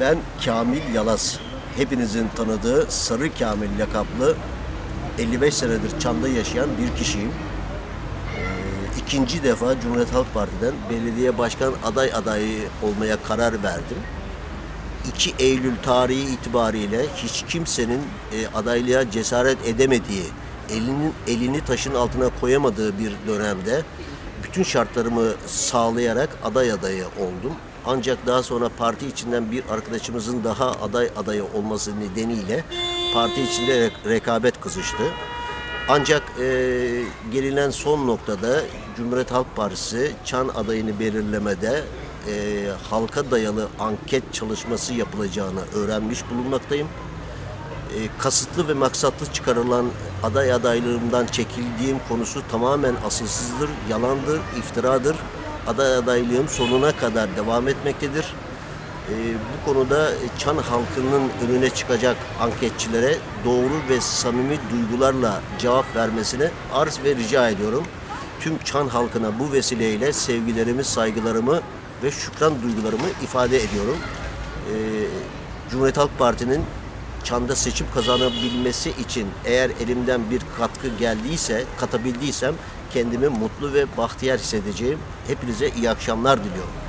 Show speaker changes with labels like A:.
A: Ben Kamil Yalaz. Hepinizin tanıdığı Sarı Kamil lakaplı 55 senedir Çam'da yaşayan bir kişiyim. Ee, İkinci defa Cumhuriyet Halk Parti'den belediye başkan aday adayı olmaya karar verdim. 2 Eylül tarihi itibariyle hiç kimsenin e, adaylığa cesaret edemediği, elinin elini taşın altına koyamadığı bir dönemde bütün şartlarımı sağlayarak aday adayı oldum. Ancak daha sonra parti içinden bir arkadaşımızın daha aday adayı olması nedeniyle parti içinde re- rekabet kızıştı. Ancak e, gelinen son noktada Cumhuriyet Halk Partisi Çan adayını belirlemede e, halka dayalı anket çalışması yapılacağını öğrenmiş bulunmaktayım. E, kasıtlı ve maksatlı çıkarılan aday adaylığımdan çekildiğim konusu tamamen asılsızdır, yalandır, iftiradır. Aday adaylığım sonuna kadar devam etmektedir. E, bu konuda Çan halkının önüne çıkacak anketçilere doğru ve samimi duygularla cevap vermesini arz ve rica ediyorum. Tüm Çan halkına bu vesileyle sevgilerimi, saygılarımı ve şükran duygularımı ifade ediyorum. E, Cumhuriyet Halk Parti'nin Çan'da seçim kazanabilmesi için eğer elimden bir katkı geldiyse, katabildiysem kendimi mutlu ve bahtiyar hissedeceğim. Hepinize iyi akşamlar diliyorum.